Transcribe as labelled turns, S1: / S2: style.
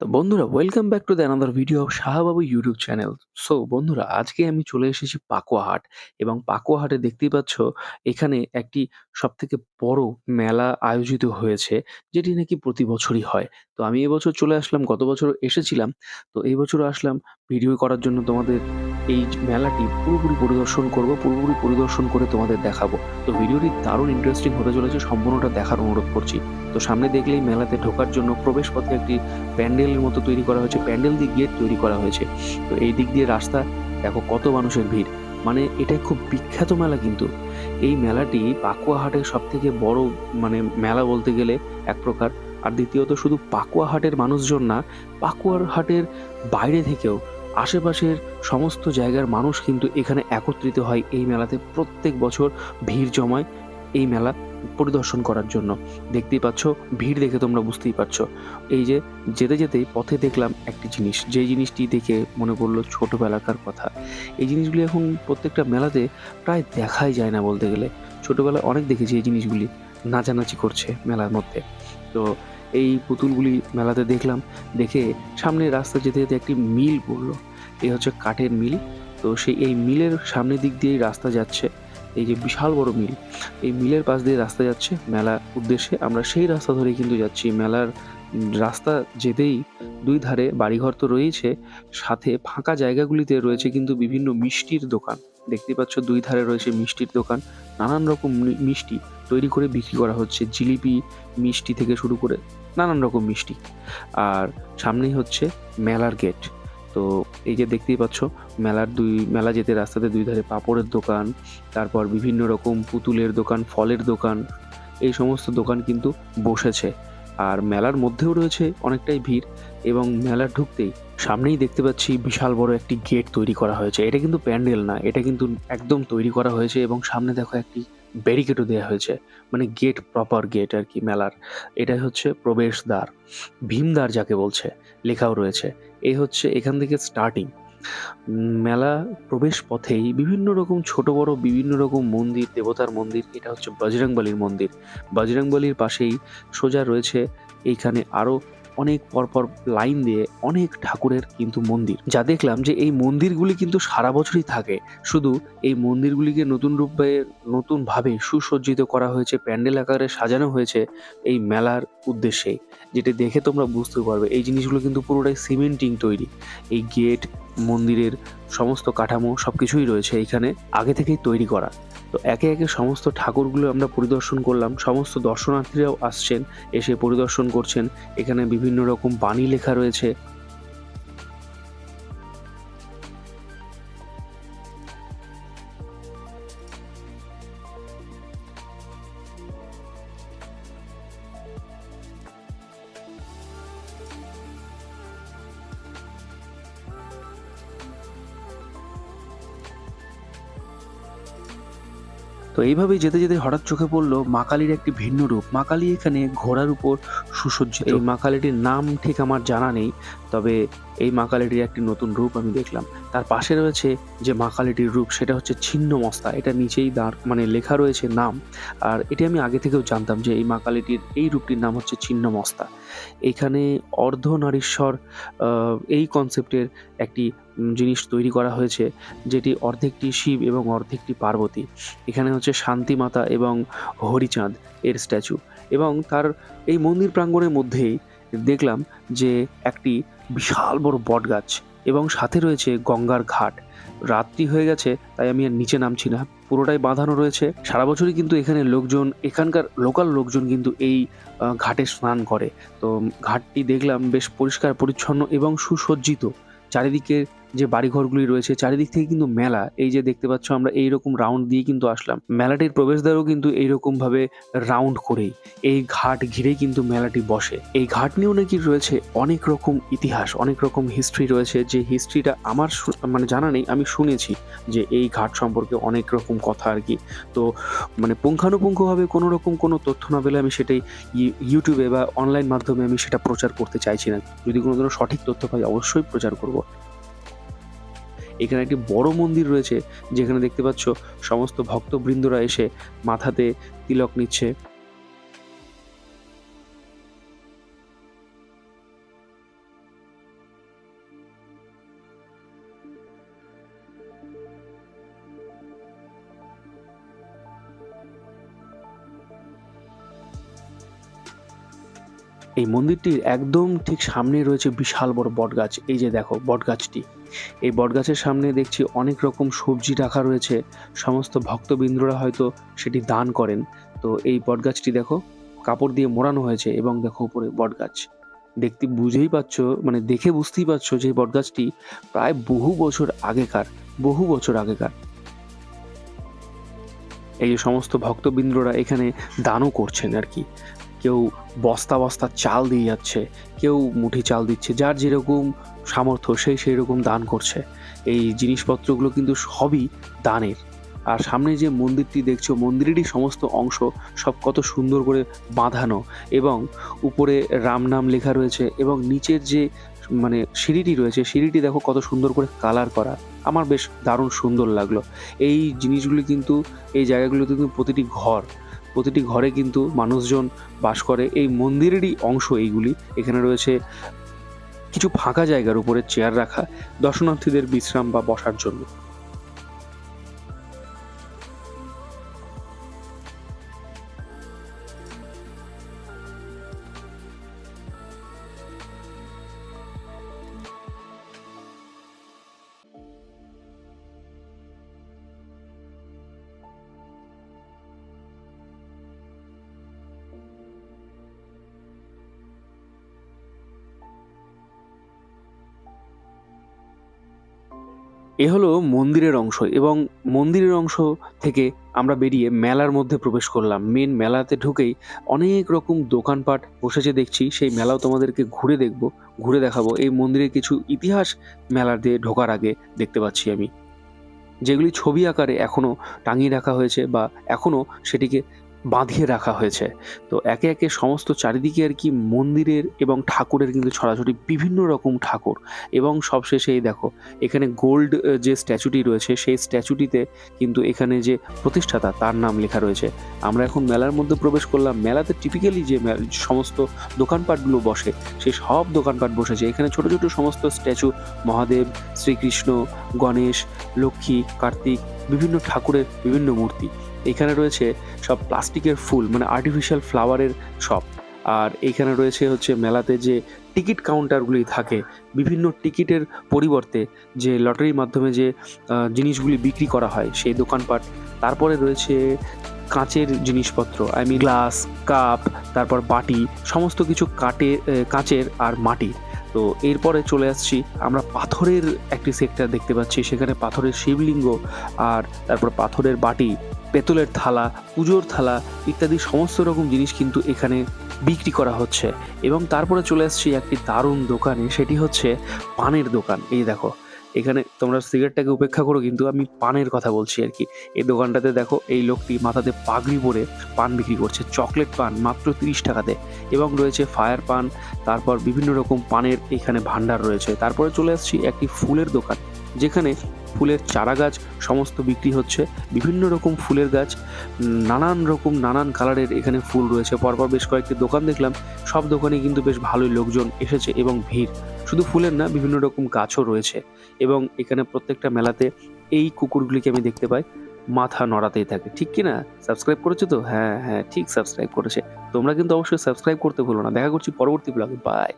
S1: তো বন্ধুরা welcome back to the another video of Shahbabu YouTube channel so বন্ধুরা, আজকে আমি চলে এসেছি পাকুয়াহাট এবং পাকুয়াহাটে দেখতেই পাচ্ছ, এখানে একটি সব থেকে বড় মেলা আয়োজিত হয়েছে, যেটি নাকি প্রতি বছরই হয়। তো আমি এবছর চলে আসলাম, গত বছর এসেছিলাম। তো এই বছর আসলাম ভিডিও করার জন্য তোমাদের এই মেলাটি পুরোপুরি পরিদর্শন করব, পুরোপুরি পরিদর্শন করে তোমাদের দেখাবো। তো ভিডিওটি দারুণ ইন্টারেস্টিং হতে চলেছে, সম্পূর্ণটা দেখার অনুরোধ করছি। তো সামনে দেখলেই মেলাতে ঢোকার জন্য প্রবেশ পথে একটি প্যান্ডেলের মতো তৈরি করা হয়েছে, প্যান্ডেল দিয়ে গেট তৈরি করা হয়েছে। তো এই দিক দিয়ে রাস্তা, দেখো কত মানুষের ভিড়। মানে এটাই খুব বিখ্যাত মেলা কিন্তু। এই মেলাটি পাকুয়া হাটের সব থেকে বড় মানে মেলা বলতে গেলে এক প্রকার। আর দ্বিতীয়ত শুধু পাকুয়া হাটের মানুষজন না পাকুয়ার হাটের বাইরে থেকেও আশেপাশের সমস্ত জায়গার মানুষ কিন্তু এখানে একত্রিত হয় এই মেলাতে প্রত্যেক বছর ভিড় জমায় এই মেলা পরিদর্শন করার জন্য। দেখতেই পাচ্ছ, ভিড় দেখে তোমরা বুঝতেই পারছ। এই যে যেতে যেতেই পথে দেখলাম একটি জিনিস যে জিনিসটি দেখে মনে পড়ল ছোটোবেলাকার কথা। এই জিনিসগুলি এখন প্রত্যেকটা মেলাতে প্রায় দেখাই যায় না বলতে গেলে। ছোটোবেলায় অনেক দেখেছি এই জিনিসগুলি নাচানাচি করছে মেলার মধ্যে। তো এই পুতুলগুলি মেলাতে দেখলাম, দেখে সামনে রাস্তা যেতে যেতে একটি মিল পড়ল। এই হচ্ছে কাঠের মিল। তো সেই এই মিলের সামনের দিক দিয়েই রাস্তা যাচ্ছে। এই যে বিশাল বড় মিল, এই মিলের পাশ দিয়ে রাস্তা যাচ্ছে মেলা উদ্দেশ্যে। আমরা সেই রাস্তা ধরেই কিন্তু যাচ্ছি। মেলার রাস্তা যেতেই দুই ধারে বাড়িঘর তো রয়েছে সাথে ফাঁকা জায়গাগুলিতে রয়েছে কিন্তু বিভিন্ন মিষ্টির দোকান। দেখতে পাচ্ছ দুই ধারে রয়েছে মিষ্টির দোকান। নানান রকম মিষ্টি তৈরি করে বিক্রি করা হচ্ছে। জিলিপি, মিষ্টি থেকে শুরু করে নানান রকম মিষ্টি। আর সামনেই হচ্ছে মেলার গেট তো এই যে দেখতেই পাচ্ছ, মেলার দুই, মেলা যেতে রাস্তাতে দুই ধারে পাপড়ের দোকান, তারপর বিভিন্ন রকম পুতুলের দোকান, ফলের দোকান, এই সমস্ত দোকান কিন্তু বসেছে। আর মেলার মধ্যেও রয়েছে অনেকটাই ভিড় এবং মেলা ঢুকতেই সামনেই দেখতে পাচ্ছি বিশাল বড় একটি গেট তৈরি করা হয়েছে। এটা কিন্তু প্যান্ডেল না, এটা কিন্তু একদম তৈরি করা হয়েছে এবং সামনে দেখো একটি ব্যারিকেডও দেওয়া হয়েছে। মানে গেট প্রপার গেট আর কি, মেলার। এটাই হচ্ছে প্রবেশদ্বার। ভীমদ্বার যাকে বলছে, লেখাও রয়েছে। এই হচ্ছে এখান থেকে স্টার্টিং মেলা প্রবেশ পথেই বিভিন্ন রকম ছোট, বড়, বিভিন্ন রকম মন্দির, দেবতার মন্দির, এটা হচ্ছে বজরংবলীর মন্দির। বজরংবলীর পাশেই সোজা রয়েছে, এইখানে আরও অনেক পরপর লাইন দিয়ে অনেক ঠাকুরের কিন্তু মন্দির। যা দেখলাম যে এই মন্দিরগুলি কিন্তু সারা বছরই থাকে। শুধু এই মন্দিরগুলিকে নতুন রূপে, নতুনভাবে সুসজ্জিত করা হয়েছে, প্যান্ডেল আকারে সাজানো হয়েছে এই মেলার উদ্দেশ্যে। যেটা দেখে তোমরা বুঝতে পারবে, এই জিনিসগুলো কিন্তু পুরোটাই সিমেন্টিং তৈরি। এই গেট, মন্দিরের সমস্ত কাঠামো সব কিছুই রয়েছে এখানে আগে থেকেই তৈরি করা। তো একে একে সমস্ত ঠাকুরগুলো আমরা পরিদর্শন করলাম। সমস্ত দর্শনার্থীরাও আসছেন, এসে পরিদর্শন করছেন। এখানে বিভিন্ন রকম বাণী লেখা রয়েছে। তো এইভাবে যেতে যেতে হঠাৎ চোখে পড়ল মা কালীর একটি ভিন্ন রূপ। মা কালী এখানে ঘোড়ার উপর সুসজ্জিত। এই মা কালীটির নাম ঠিক আমার জানা নেই, তবে এই মা কালীটির একটি নতুন রূপ আমি দেখলাম। তার পাশে রয়েছে যে মা কালীটির রূপ সেটা হচ্ছে ছিন্ন মস্তা। এটা নিচেই দাঁড় মানে লেখা রয়েছে নাম। আর এটি আমি আগে থেকেও জানতাম যে এই মা কালীটির এই রূপটির নাম হচ্ছে ছিন্ন মস্তা। এখানে অর্ধনারীশ্বর আহ, এই কনসেপ্টের একটি জিনিস তৈরি করা হয়েছে যেটি অর্ধেকটি শিব এবং অর্ধেকটি পার্বতী। এখানে হচ্ছে শান্তি মাতা এবং হরিচাঁদ এর স্ট্যাচু। এবং তার এই মন্দির প্রাঙ্গণের মধ্যেই দেখলাম যে একটি বিশাল বড় বট গাছ এবং সাথে রয়েছে গঙ্গার ঘাট। রাত্রি হয়ে গেছে, তাই আমি আর নিচে নামছি না। পুরোটাই বাঁধানো রয়েছে। সারা বছরই কিন্তু এখানে লোকজন, এখানকার লোকাল লোকজন কিন্তু এই ঘাটে স্নান করে। তো, ঘাটটি দেখলাম বেশ পরিষ্কার, পরিচ্ছন্ন এবং সুসজ্জিত। চারিদিকে যে বাড়িঘরগুলি রয়েছে, চারিদিক থেকে কিন্তু মেলা। এই যে দেখতে পাচ্ছ আমরা, এইরকম রাউন্ড দিয়ে কিন্তু আসলাম। মেলাটির প্রবেশদ্বারও কিন্তু এইরকম ভাবে রাউন্ড করেই। এই ঘাট ঘিরেই কিন্তু মেলাটি বসে। এই ঘাট নিয়েও নাকি রয়েছে অনেক রকম ইতিহাস, অনেক রকম হিস্ট্রি রয়েছে। যে হিস্ট্রিটা আমার মানে জানা নেই, আমি শুনেছি যে এই ঘাট সম্পর্কে অনেক রকম কথা আর কি। তো মানে পুঙ্খানুপুঙ্খভাবে কোনো রকম কোনো তথ্য না পেলে আমি সেটাই ইউ- ইউটিউবে বা অনলাইন মাধ্যমে আমি সেটা প্রচার করতে চাইছি না। যদি কোনো ধরনের সঠিক তথ্য পাই অবশ্যই প্রচার করব। এখানে একটি বড় মন্দির রয়েছে, যেখানে দেখতে পাচ্ছ সমস্ত ভক্তবৃন্দরা এসে মাথাতে তিলক নিচ্ছে। এই মন্দিরটির একদম ঠিক সামনে রয়েছে বিশাল বড় বটগাছ। এই যে দেখো বটগাছটি। এই বটগাছের সামনে দেখছি অনেক রকম সবজি রাখা রয়েছে। সমস্ত ভক্তবৃন্দরা হয়তো সেটি দান করেন। তো এই বটগাছটি দেখো, কাপড় দিয়ে মোড়ানো হয়েছে এবং দেখো উপরে বটগাছ। দেখতে বুঝেই পাচ্ছ মানে দেখে বুঝতেই পারছ যে বটগাছটি প্রায় বহু বছর আগেকার, বহু বছর আগেকার। এই যে সমস্ত ভক্তবৃন্দরা এখানে দানও করছেন আর কি। কেউ বস্তা বস্তা চাল দিয়ে যাচ্ছে, কেউ মুঠি চাল দিচ্ছে, যার যেরকম সামর্থ্য সেই সেই রকম দান করছে। এই জিনিসপত্রগুলো কিন্তু সবই দানের। আর সামনে যে মন্দিরটি দেখছ, মন্দিরেরই সমস্ত অংশ সব কত সুন্দর করে বাঁধানো এবং উপরে রাম নাম লেখা রয়েছে এবং নিচের যে মানে সিঁড়িটি রয়েছে, সিঁড়িটি দেখো কত সুন্দর করে কালার করা। আমার বেশ দারুণ সুন্দর লাগল। এই জিনিসগুলি কিন্তু, এই জায়গাগুলোতে কিন্তু প্রতিটি ঘর প্রতিটি ঘরে কিন্তু মানুষজন বাস করে। এই মন্দিরেরই অংশ এইগুলি। এখানে রয়েছে কিছু ফাঁকা জায়গার উপরে চেয়ার রাখা, দর্শনার্থীদের বিশ্রাম বা বসার জন্য। এ হলো মন্দিরের অংশ এবং মন্দিরের অংশ থেকে আমরা বেরিয়ে মেলার মধ্যে প্রবেশ করলাম। মেন মেলাতে ঢুকেই অনেক রকম দোকানপাট বসেছে দেখছি। সেই মেলাও তোমাদেরকে ঘুরে দেখব, ঘুরে দেখাবো। এই মন্দিরের কিছু ইতিহাস মেলার দিয়ে ঢোকার আগে দেখতে পাচ্ছি আমি। যেগুলি ছবি আকারে এখনও টাঙিয়ে রাখা হয়েছে বা এখনও সেটিকে বাঁধিয়ে রাখা হয়েছে। তো একে একে সমস্ত চারিদিকে আর কি মন্দিরের এবং ঠাকুরের কিন্তু ছড়াছড়ি বিভিন্ন রকম ঠাকুর। এবং সবশেষে এই দেখো, এখানে গোল্ড যে স্ট্যাচুটি রয়েছে, সেই স্ট্যাচুটিতে কিন্তু এখানে যে প্রতিষ্ঠাতা, তার নাম লেখা রয়েছে। আমরা এখন মেলার মধ্যে প্রবেশ করলাম। মেলাতে টিপিক্যালি যে সমস্ত দোকানপাটগুলো বসে, সেই সব দোকানপাট বসেছে। এখানে ছোট ছোট সমস্ত স্ট্যাচু, মহাদেব, শ্রীকৃষ্ণ, গণেশ, লক্ষ্মী, কার্তিক, বিভিন্ন ঠাকুরের বিভিন্ন মূর্তি। এখানে রয়েছে সব প্লাস্টিকের ফুল মানে আর্টিফিশিয়াল ফ্লাওয়ারের শপ আর এইখানে রয়েছে হচ্ছে মেলাতে যে টিকিট কাউন্টারগুলি থাকে, বিভিন্ন টিকিটের পরিবর্তে যে লটারির মাধ্যমে যে জিনিসগুলি বিক্রি করা হয় সেই দোকানপাট। তারপরে রয়েছে কাঁচের জিনিসপত্র আই মিন গ্লাস কাপ তারপর বাটি, সমস্ত কিছু কাটে কাঁচের আর মাটি। তো এরপরে চলে আসছি, আমরা পাথরের একটি সেক্টর দেখতে পাচ্ছি, সেখানে পাথরের শিবলিঙ্গ আর তারপর পাথরের বাটি পেতলের থালা, পুজোর থালা ইত্যাদি সমস্ত রকম জিনিস কিন্তু এখানে বিক্রি করা হচ্ছে। এবং তারপরে চলে আসছি একটি দারুণ দোকানে, সেটি হচ্ছে পানের দোকান। এই দেখো, এখানে তোমরা সিগারেটটাকে উপেক্ষা করো, কিন্তু আমি পানের কথা বলছি আর কি। এই দোকানটাতে দেখো, এই লোকটি মাথাতে পাগড়ি পরে পান বিক্রি করছে, চকলেট পান মাত্র তিরিশ টাকাতে। এবং রয়েছে ফায়ার পান, তারপর বিভিন্ন রকম পানের এখানে ভান্ডার রয়েছে। তারপরে চলে আসছি একটি ফুলের দোকান, যেখানে ফুলের চারা গাছ সমস্ত বিক্রি হচ্ছে। বিভিন্ন রকম ফুলের গাছ নানান রকম, নানান কালারের এখানে ফুল রয়েছে। পরপর বেশ কয়েকটি দোকান দেখলাম, সব দোকানে কিন্তু বেশ ভালোই লোকজন এসেছে এবং ভিড়। শুধু ফুলের না, বিভিন্ন রকম গাছও রয়েছে এবং এখানে প্রত্যেকটা মেলাতে এই কুকুরগুলিকে আমি দেখতে পাই, মাথা নড়াতেই থাকে। ঠিক কি না? সাবস্ক্রাইব করেছ তো? হ্যাঁ হ্যাঁ ঠিক সাবস্ক্রাইব করেছে। তোমরা কিন্তু অবশ্যই সাবস্ক্রাইব করতে ভুলো না। দেখা করছি পরবর্তী ব্লগে বাই